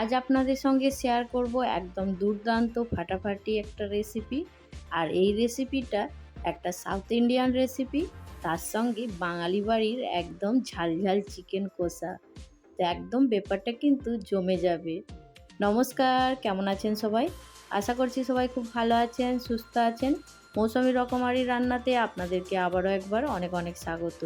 আজ আপনাদের সঙ্গে শেয়ার করব একদম দুর্দান্ত ফাটাফাটি একটা রেসিপি আর এই রেসিপিটা একটা সাউথ ইন্ডিয়ান রেসিপি তার সঙ্গে বাঙালি বাড়ির একদম ঝালঝাল চিকেন কষা। তো একদম ব্যাপারটা কিন্তু জমে যাবে। নমস্কার, কেমন আছেন সবাই? আশা করছি সবাই খুব ভালো আছেন, সুস্থ আছেন। মৌসুমি রকমারি রান্নাতে আপনাদেরকে আবারও একবার অনেক অনেক স্বাগত।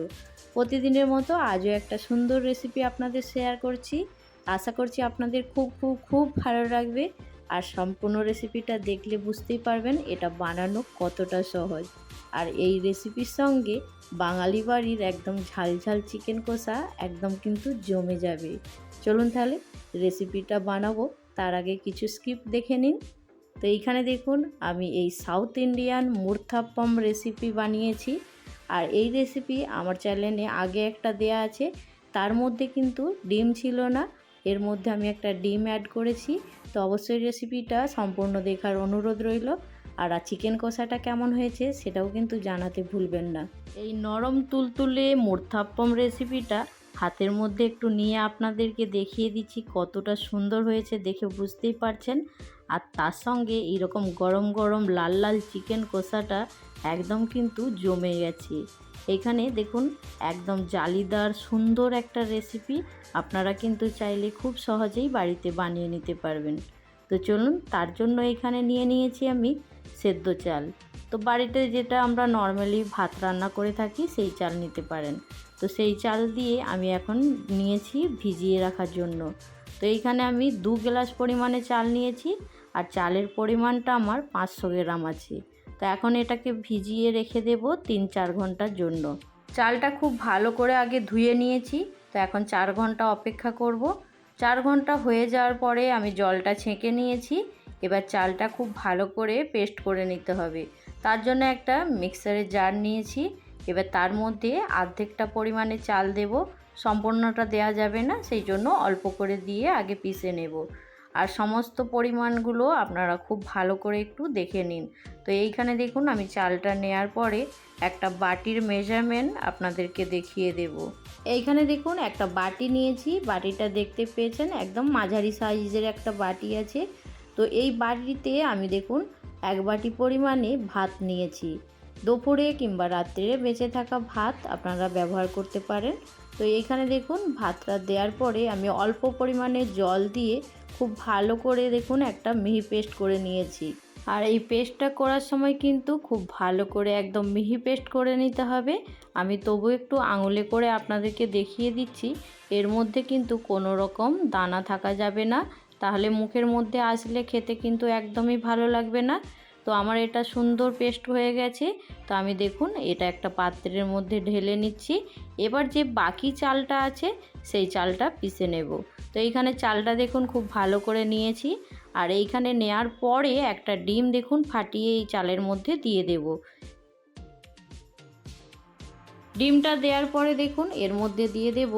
প্রতিদিনের মতো আজও একটা সুন্দর রেসিপি আপনাদের শেয়ার করছি। আশা করছি আপনাদের খুব খুব খুব ভালো লাগবে। আর সম্পূর্ণ রেসিপিটা দেখলে বুঝতেই পারবেন এটা বানানো কতটা সহজ। আর এই রেসিপির সঙ্গে বাঙালি বাড়ির একদম ঝাল ঝাল চিকেন কষা একদম কিন্তু জমে যাবে। চলুন তাহলে রেসিপিটা বানাবো। তার আগে কিছু স্কিপ দেখে নিন। তো এইখানে দেখুন, আমি এই সাউথ ইন্ডিয়ান মুরথাপ্পম রেসিপি বানিয়েছি। আর এই রেসিপি আমার চ্যানেলে আগে একটা দেয়া আছে। তার মধ্যে কিন্তু ডিম ছিল না। এর মধ্যে আমি একটা ডিম অ্যাড করেছি। তো অবশ্যই রেসিপিটা সম্পূর্ণ দেখার অনুরোধ রইল। আর চিকেন কষাটা কেমন হয়েছে সেটাও কিন্তু জানাতে ভুলবেন না। এই নরম তুলতুলে মোরথাপ্পম রেসিপিটা হাতের মধ্যে একটু নিয়ে আপনাদেরকে দেখিয়ে দিচ্ছি কতটা সুন্দর হয়েছে দেখে বুঝতেই পারছেন। আর তার সঙ্গে এইরকম গরম গরম লাল লাল চিকেন কষাটা একদম কিন্তু জমে গেছে। এখানে দেখুন একদম জালিদার, সুন্দর একটা রেসিপি আপনারা কিন্তু চাইলে খুব সহজেই বাড়িতে বানিয়ে নিতে পারবেন। তো চলুন, তার জন্য এখানে নিয়ে নিয়েছি আমি সেদ্ধ চাল। তো বাড়িতে যেটা আমরা নর্মালি ভাত রান্না করে থাকি, সেই চাল নিতে পারেন। তো সেই চাল দিয়ে আমি এখন নিয়েছি ভিজিয়ে রাখার জন্য। তো এইখানে আমি দু গ্লাস পরিমাণে চাল নিয়েছি, আর চালের পরিমাণটা আমার পাঁচশো গ্রাম আছে। তো এখন এটাকে ভিজিয়ে রেখে দেব তিন চার ঘণ্টার জন্য। চালটা খুব ভালো করে আগে ধুয়ে নিয়েছি, তো এখন চার ঘণ্টা অপেক্ষা করব। চার ঘণ্টা হয়ে যাওয়ার পরে আমি জলটা ছেঁকে নিয়েছি, এবার চালটা খুব ভালো করে পেস্ট করে নিতে হবে। তার জন্য একটা মিক্সারের জার নিয়েছি, এবার তার মধ্যে আর্ধেকটা পরিমাণে চাল দেব। সম্পূর্ণটা দেওয়া যাবে না, সেই জন্য অল্প করে দিয়ে আগে পিষে নেব। আর সমস্ত পরিমাণগুলো আপনারা খুব ভালো করে একটু দেখে নিন। তো এইখানে দেখুন, আমি চালটা নেয়ার পরে একটা বাটির মেজারমেন্ট আপনাদেরকে দেখিয়ে দেব। এইখানে দেখুন, একটা বাটি নিয়েছি। বাটিটা দেখতে পেয়েছেন, একদম মাঝারি সাইজের একটা বাটি আছে। তো এই বাটিতে আমি দেখুন, এক বাটি পরিমাণে ভাত নিয়েছি। দুপুরে কিংবা রাত্রে বেঁচে থাকা ভাত আপনারা ব্যবহার করতে পারেন। তো এইখানে দেখুন, ভাতটা দেওয়ার পরে আমি অল্প পরিমাণে জল দিয়ে খুব ভালো করে দেখুন একটা মিহি পেস্ট করে নিয়েছি। আর এই পেস্টটা করার সময় কিন্তু খুব ভালো করে একদম মিহি পেস্ট করে নিতে হবে। আমি তবু একটু আঙুলে করে আপনাদেরকে দেখিয়ে দিচ্ছি। এর মধ্যে কিন্তু কোনো রকম দানা থাকা যাবে না। তাহলে মুখের মধ্যে আসলে খেতে কিন্তু একদমই ভালো লাগবে না। তো আমার এটা সুন্দর পেস্ট হয়ে গেছে। তো আমি দেখুন, এটা একটা পাত্রের মধ্যে ঢেলে নিচ্ছি। এবার যে বাকি চালটা আছে, সেই চালটা পিষে নেব। তো এইখানে চালটা দেখুন, খুব ভালো করে নিয়েছি। আর এইখানে নেয়ার পরে একটা ডিম দেখুন, ফাটিয়ে এই চালের মধ্যে দিয়ে দেব। ডিমটা দেওয়ার পরে দেখুন, এর মধ্যে দিয়ে দেব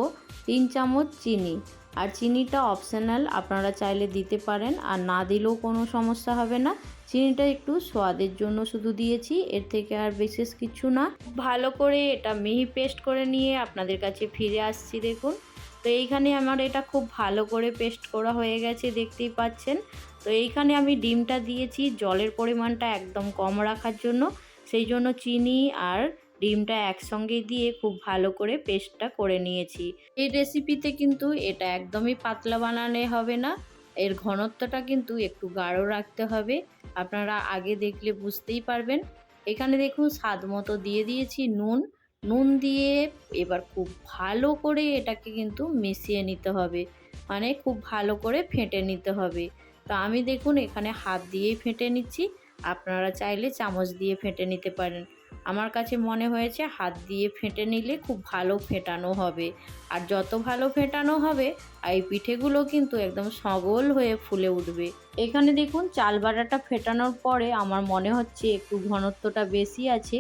তিন চামচ চিনি। আর চিনিটা অপশনাল, আপনারা চাইলে দিতে পারেন। আর না দিলেও কোনো সমস্যা হবে না। চিনিটা একটু স্বাদের জন্য শুধু দিয়েছি, এর থেকে আর বিশেষ কিছু না। ভালো করে এটা মিহি পেস্ট করে নিয়ে আপনাদের কাছে ফিরে আসছি দেখুন। তো এইখানে আমার এটা খুব ভালো করে পেস্ট করা হয়ে গেছে, দেখতেই পাচ্ছেন। তো এইখানে আমি ডিমটা দিয়েছি, জলের পরিমাণটা একদম কম রাখার জন্য। সেই জন্য চিনি আর ডিমটা একসঙ্গে দিয়ে খুব ভালো করে পেস্টটা করে নিয়েছি। এই রেসিপিতে কিন্তু এটা একদমই পাতলা বানানো হবে না। এর ঘনত্বটা কিন্তু একটু গাঢ় রাখতে হবে। আপনারা আগে দেখলে বুঝতেই পারবেন। এখানে দেখুন স্বাদ মতো দিয়ে দিয়েছি নুন। নুন দিয়ে এবার খুব ভালো করে এটাকে কিন্তু মিশিয়ে নিতে হবে। মানে খুব ভালো করে ফেটে নিতে হবে। তো আমি দেখুন এখানে হাত দিয়েই ফেটে নিচ্ছি। আপনারা চাইলে চামচ দিয়ে ফেটে নিতে পারেন। আমার কাছে মনে হয়েছে হাত দিয়ে ফেটে নিলে খুব ভালো ফেটানো হবে। আর যত ভালো ফেটানো হবে, এই পিঠেগুলো কিন্তু একদম সগল হয়ে ফুলে উঠবে। এখানে দেখুন, চাল বাটাটা ফেটানোর পরে আমার মনে হচ্ছে একটু ঘনত্বটা বেশি আছে।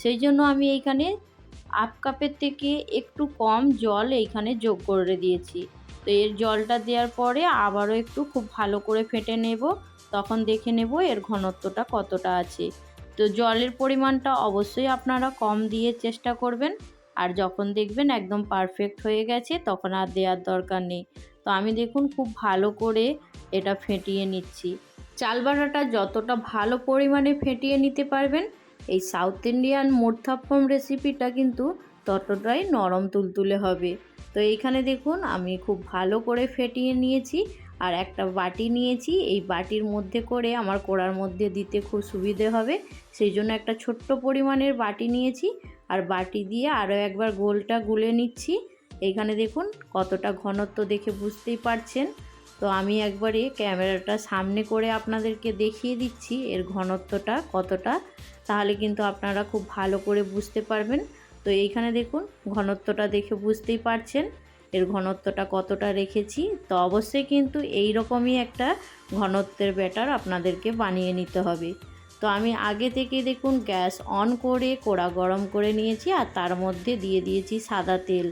সেই জন্য আমি এইখানে আপ কাপের থেকে একটু কম জল এইখানে যোগ করে দিয়েছি। তো এর জলটা দেওয়ার পরে আবারও একটু খুব ভালো করে ফেটে নেব। তখন দেখে নেব এর ঘনত্বটা কতটা আছে। তো জলের পরিমাণটা অবশ্যই আপনারা কম দিয়ে চেষ্টা করবেন। আর যখন দেখবেন একদম পারফেক্ট হয়ে গেছে, তখন আর দেওয়ার দরকার নেই। তো আমি দেখুন খুব ভালো করে এটা ফেটিয়ে নিচ্ছি। চাল বাটাটা যতটা ভালো পরিমাণে ফেটিয়ে নিতে পারবেন, এই সাউথ ইন্ডিয়ান মোরথাপ্পম রেসিপিটা কিন্তু ততটাই নরম তুলতুলে হবে। তো এইখানে দেখুন আমি খুব ভালো করে ফেটিয়ে নিয়েছি। আর একটা বাটি নিয়েছি। এই বাটির মধ্যে করে আমার কোড়ার মধ্যে দিতে খুব সুবিধে হবে। সেই জন্য একটা ছোট্ট পরিমাণের বাটি নিয়েছি। আর বাটি দিয়ে আরও একবার গোলটা গুলে নিচ্ছি। এইখানে দেখুন কতটা ঘনত্ব দেখে বুঝতেই পারছেন। তো আমি একবারে ক্যামেরাটা সামনে করে আপনাদেরকে দেখিয়ে দিচ্ছি এর ঘনত্বটা কতটা। তাহলে কিন্তু আপনারা খুব ভালো করে বুঝতে পারবেন। তো এইখানে দেখুন ঘনত্বটা দেখে বুঝতেই পারছেন। এর ঘনত্বটা কতটা রেখেছি, তো অবশ্যই কিন্তু এই রকমই একটা ঘনত্বের ব্যাটার আপনাদেরকে বানিয়ে নিতে হবে। তো আমি আগে থেকে দেখুন গ্যাস অন করে কোড়া গরম করে নিয়েছি আর তার মধ্যে দিয়ে দিয়েছি সাদা তেল।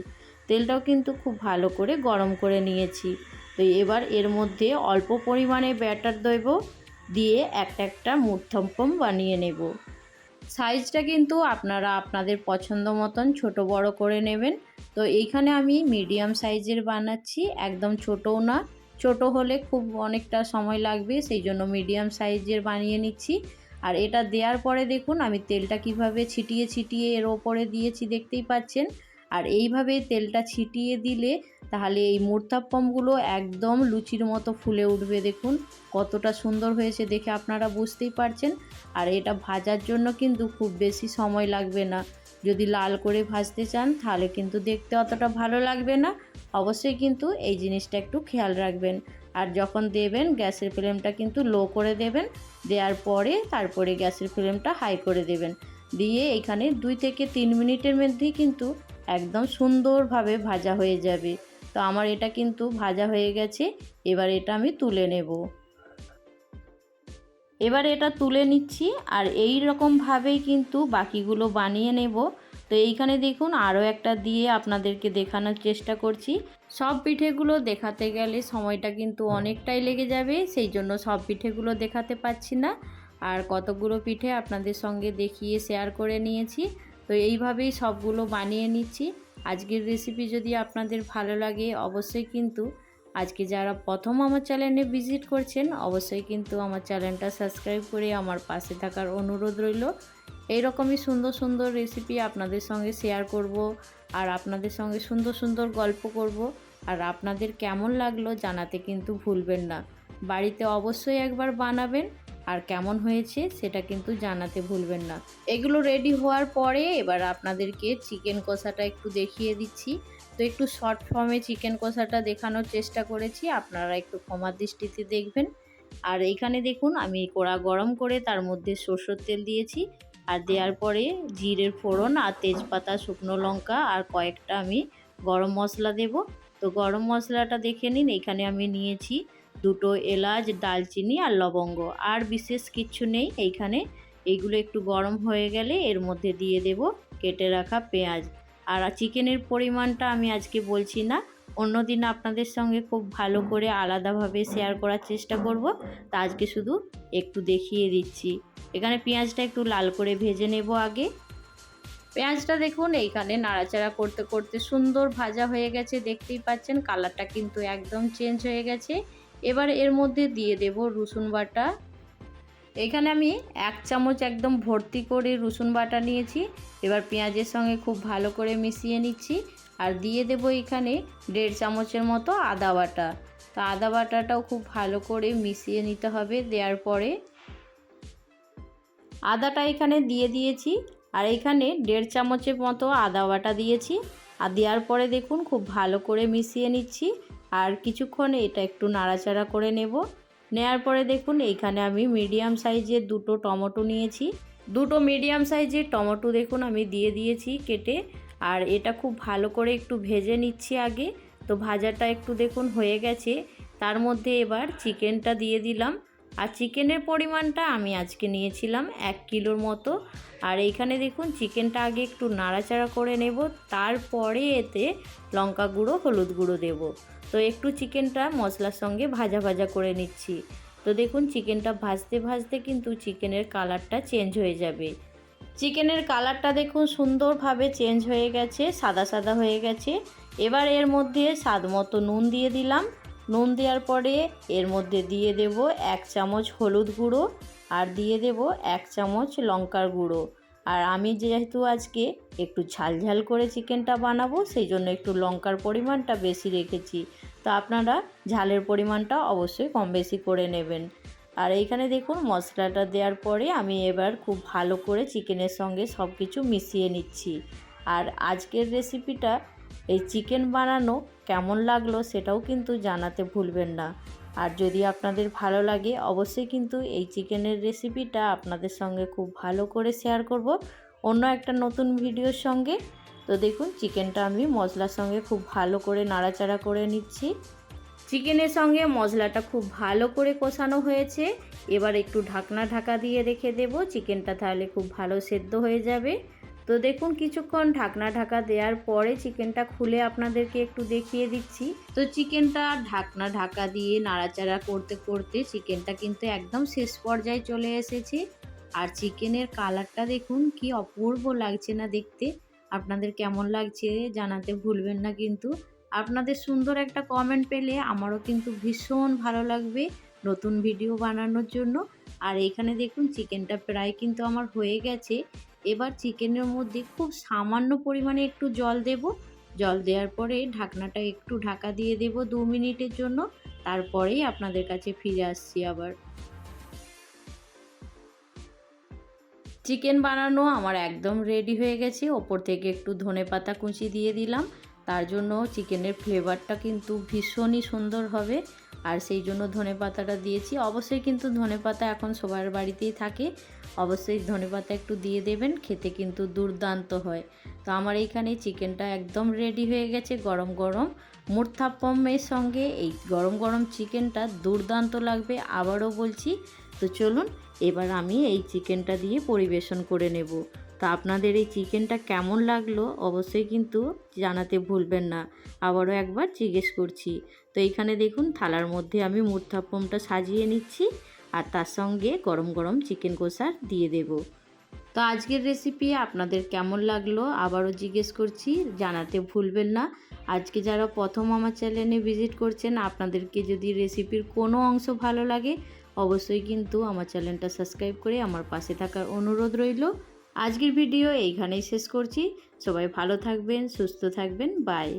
তেলটাও কিন্তু খুব ভালো করে গরম করে নিয়েছি। তো এবার এর মধ্যে অল্প পরিমাণে ব্যাটার দেব, দিয়ে একটা একটা মূর্ধম্পম বানিয়ে নেব। সাইজটা কিন্তু আপনারা আপনাদের পছন্দ মতন ছোট বড় করে নেবেন। তো এইখানে আমি মিডিয়াম সাইজের বানাচ্ছি, একদম ছোটও না। ছোট হলে খুব অনেকটা সময় লাগবে, সেই জন্য মিডিয়াম সাইজের বানিয়ে নিচ্ছি। আর এটা দেওয়ার পরে দেখুন, আমি তেলটা কীভাবে ছিটিয়ে ছিটিয়ে এর ওপরে দিয়েছি দেখতেই পাচ্ছেন। আর এইভাবে তেলটা ছিটিয়ে দিলে তাহলে এই মুরতাপ্পমগুলো একদম লুচির মতো ফুলে উঠবে দেখুন। কতটা সুন্দর হয়েছে দেখে আপনারা বুঝতেই পারছেন। আর এটা ভাজার জন্য কিন্তু খুব বেশি সময় লাগবে না। যদি লাল করে ভাজতে চান, তাহলে কিন্তু দেখতে অতটা ভালো লাগবে না। অবশ্যই কিন্তু এই জিনিসটা একটু খেয়াল রাখবেন। আর যখন দেবেন, গ্যাসের ফ্লেমটা কিন্তু লো করে দেবেন। দেওয়ার পরে তারপরে গ্যাসের ফ্লেমটা হাই করে দেবেন। দিয়ে এখানে দুই থেকে তিন মিনিটের মধ্যেই কিন্তু একদম সুন্দরভাবে ভাজা হয়ে যাবে। তো আমার এটা কিন্তু ভাজা হয়ে গেছে। এবার এটা আমি তুলে নেব। এবার এটা তুলে নিচ্ছি আর এই রকমভাবেই কিন্তু বাকিগুলো বানিয়ে নেব। তো এইখানে দেখুন আরও একটা দিয়ে আপনাদেরকে দেখানোর চেষ্টা করছি। সব পিঠেগুলো দেখাতে গেলে সময়টা কিন্তু অনেকটাই লেগে যাবে, সেই জন্য সব পিঠেগুলো দেখাতে পাচ্ছি না। আর কতগুলো পিঠে আপনাদের সঙ্গে দেখিয়ে শেয়ার করে নিয়েছি। তো এইভাবেই সবগুলো বানিয়ে নিচ্ছি। আজকের রেসিপি যদি আপনাদের ভালো লাগে অবশ্যই কিন্তু আজকে যারা প্রথম আমার চ্যানেলে ভিজিট করছেন, অবশ্যই কিন্তু আমার চ্যানেলটা সাবস্ক্রাইব করে আমার পাশে থাকার অনুরোধ রইল। এইরকমই সুন্দর সুন্দর রেসিপি আপনাদের সঙ্গে শেয়ার করব আর আপনাদের সঙ্গে সুন্দর সুন্দর গল্প করব। আর আপনাদের কেমন লাগল জানাতে কিন্তু ভুলবেন না। বাড়িতে অবশ্যই একবার বানাবেন আর কেমন হয়েছে সেটা কিন্তু জানাতে ভুলবেন না। এগুলো রেডি হওয়ার পরে এবার আপনাদেরকে চিকেন কষাটা একটু দেখিয়ে দিচ্ছি। তো একটু শর্ট ফর্মে চিকেন কষাটা দেখানোর চেষ্টা করেছি, আপনারা একটু ক্ষমা দৃষ্টিতে দেখবেন। আর এইখানে দেখুন, আমি কড়া গরম করে তার মধ্যে সরষের তেল দিয়েছি, আর দেওয়ার পরে জিরের ফোড়ন আর তেজপাতা, শুকনো লঙ্কা আর কয়েকটা আমি গরম মশলা দেব। তো গরম মশলাটা দেখে নিন, এখানে আমি নিয়েছি দুটো এলাচ দালচিনি আর লবঙ্গ। আর বিশেষ কিছু নেই, এইখানে এইগুলো একটু গরম হয়ে গেলে এর মধ্যে দিয়ে দেব কেটে রাখা পেঁয়াজ। আর চিকেনের পরিমাণটা আমি আজকে বলছি না। অন্যদিন আপনাদের সঙ্গে খুব ভালো করে আলাদাভাবে শেয়ার করার চেষ্টা করব। তা আজকে শুধু একটু দেখিয়ে দিচ্ছি। এখানে পেঁয়াজটা একটু লাল করে ভেজে নেব আগে। পেঁয়াজটা দেখুন, এইখানে নাড়াচাড়া করতে করতে সুন্দর ভাজা হয়ে গেছে, দেখতেই পাচ্ছেন। কালারটা কিন্তু একদম চেঞ্জ হয়ে গেছে। এবার এর মধ্যে দিয়ে দেব রসুন বাটা। এখানে আমি এক চামচ একদম ভর্তি করে রসুন বাটা নিয়েছি। এবার পেঁয়াজের সঙ্গে খুব ভালো করে মিশিয়ে নিচ্ছি। আর দিয়ে দেব এখানে দেড় চামচের মতো আদা বাটা। তো আদা বাটাটাও খুব ভালো করে মিশিয়ে নিতে হবে দেওয়ার পরে। আদাটা এখানে দিয়ে দিয়েছি। আর এখানে দেড় চামচের মতো আদা বাটা দিয়েছি। আর দেওয়ার পরে দেখুন খুব ভালো করে মিশিয়ে নিচ্ছি। আর কিছুক্ষণ এটা একটু নাড়াচাড়া করে নেব। নেয়ার পরে দেখুন, এইখানে আমি মিডিয়াম সাইজের দুটো টমেটো নিয়েছি। দুটো মিডিয়াম সাইজের টমেটো দেখুন, আমি দিয়ে দিয়েছি কেটে। আর এটা খুব ভালো করে একটু ভেজে নিচ্ছি আগে। তো ভাজাটা একটু দেখুন হয়ে গেছে। তার মধ্যে এবার চিকেনটা দিয়ে দিলাম। আর চিকেনের পরিমাণটা আমি আজকে নিয়েছিলাম এক কিলোর মতো। আর এইখানে দেখুন, চিকেনটা আগে একটু নাড়াচাড়া করে নেব, তারপরে এতে লঙ্কা গুঁড়ো, হলুদ গুঁড়ো দেব। তো একটু চিকেনটা মশলার সঙ্গে ভাজা ভাজা করে নিচ্ছি। তো দেখুন, চিকেনটা ভাজতে ভাজতে কিন্তু চিকেনের কালারটা চেঞ্জ হয়ে যাবে। চিকেনের কালারটা দেখুন, সুন্দরভাবে চেঞ্জ হয়ে গেছে, সাদা সাদা হয়ে গেছে। এবার এর মধ্যে স্বাদ মতো নুন দিয়ে দিলাম। নুন দেওয়ার পরে এর মধ্যে দিয়ে দেব এক চামচ হলুদ গুঁড়ো আর দিয়ে দেব এক চামচ লঙ্কার গুঁড়ো। আর আমি যেহেতু আজকে একটু ঝাল ঝাল করে চিকেনটা বানাবো, সেই জন্য একটু লঙ্কার পরিমাণটা বেশি রেখেছি। তো আপনারা ঝালের পরিমাণটা অবশ্যই কম বেশি করে নেবেন। আর এইখানে দেখুন মশলাটা দেওয়ার পরে আমি এবার খুব ভালো করে চিকেনের সঙ্গে সব কিছু মিশিয়ে নিচ্ছি। আর আজকের রেসিপিটা এই চিকেন বানানো কেমন লাগল সেটাও কিন্তু জানাতে ভুলবেন না। আর যদি আপনাদের ভালো লাগে, অবশ্যই কিন্তু এই চিকেনের রেসিপিটা আপনাদের সঙ্গে খুব ভালো করে শেয়ার করব অন্য একটা নতুন ভিডিওর সঙ্গে। তো দেখুন, চিকেনটা আমি মশলার সঙ্গে খুব ভালো করে নাড়াচাড়া করে নিচ্ছি। চিকেনের সঙ্গে মশলাটা খুব ভালো করে কষানো হয়েছে। এবার একটু ঢাকনা ঢাকা দিয়ে রেখে দেব। চিকেনটা তাহলে খুব ভালো সেদ্ধ হয়ে যাবে। তো দেখুন, কিছুক্ষণ ঢাকনা ঢাকা দেওয়ার পরে চিকেনটা খুলে আপনাদেরকে একটু দেখিয়ে দিচ্ছি। তো চিকেনটা ঢাকনা ঢাকা দিয়ে নাড়াচাড়া করতে করতে চিকেনটা কিন্তু একদম শেষ পর্যায়ে চলে এসেছে। আর চিকেনের কালারটা দেখুন, কি অপূর্ব লাগছে না দেখতে। আপনাদের কেমন লাগছে জানাতে ভুলবেন না কিন্তু। আপনাদের সুন্দর একটা কমেন্ট পেলে আমারও কিন্তু ভীষণ ভালো লাগবে নতুন ভিডিও বানানোর জন্য। আর এখানে দেখুন, চিকেনটা প্রায় কিন্তু আমার হয়ে গেছে। এবার চিকেনের মধ্যে খুব সামান্য পরিমাণে একটু জল দেব। জল দেওয়ার পরে ঢাকনাটা একটু ঢাকা দিয়ে দেব দু মিনিটের জন্য। তারপরেই আপনাদের কাছে ফিরে আসছি আবার। চিকেন বানানো আমার একদম রেডি হয়ে গেছে। ওপর থেকে একটু ধনে পাতা কুচি দিয়ে দিলাম। তার জন্য চিকেনের ফ্লেভারটা কিন্তু ভীষণই সুন্দর হবে। আর সেই জন্য ধনে পাতাটা দিয়েছি। অবশ্যই কিন্তু ধনে পাতা এখন সবার বাড়িতেই থাকে। অবশ্যই ধনে পাতা একটু দিয়ে দেবেন, খেতে কিন্তু দুর্দান্ত হয়। তো আমার এইখানে চিকেনটা একদম রেডি হয়ে গেছে গরম গরম। মুরথাপ্পমের সঙ্গে এই গরম গরম চিকেনটা দুর্দান্ত লাগবে আবারও বলছি। তো চলুন, এবার আমি এই চিকেনটা দিয়ে পরিবেশন করে নেব। তো আপনাদের এই চিকেনটা কেমন লাগল অবশ্যই কিন্তু জানাতে ভুলবেন না। আবারও একবার জিজ্ঞেস করছি। তো এইখানে দেখুন থালার মধ্যে আমি মুরথাপ্পমটা সাজিয়ে নিচ্ছি আর তার সঙ্গে গরম গরম চিকেন কষা দিয়ে দেব। তো আজকের রেসিপি আপনাদের কেমন লাগল আবারও জিজ্ঞেস করছি, জানাতে ভুলবেন না। আজকে যারা প্রথম আমার চ্যানেলে ভিজিট করছেন, আপনাদেরকে যদি রেসিপির কোনো অংশ ভালো লাগে, অবশ্যই কিন্তু আমার চ্যানেলটা সাবস্ক্রাইব করে আমার পাশে থাকার অনুরোধ রইল। আজকের ভিডিও এইখানেই শেষ করছি। সবাই ভালো থাকবেন সুস্থ থাকবেন বাই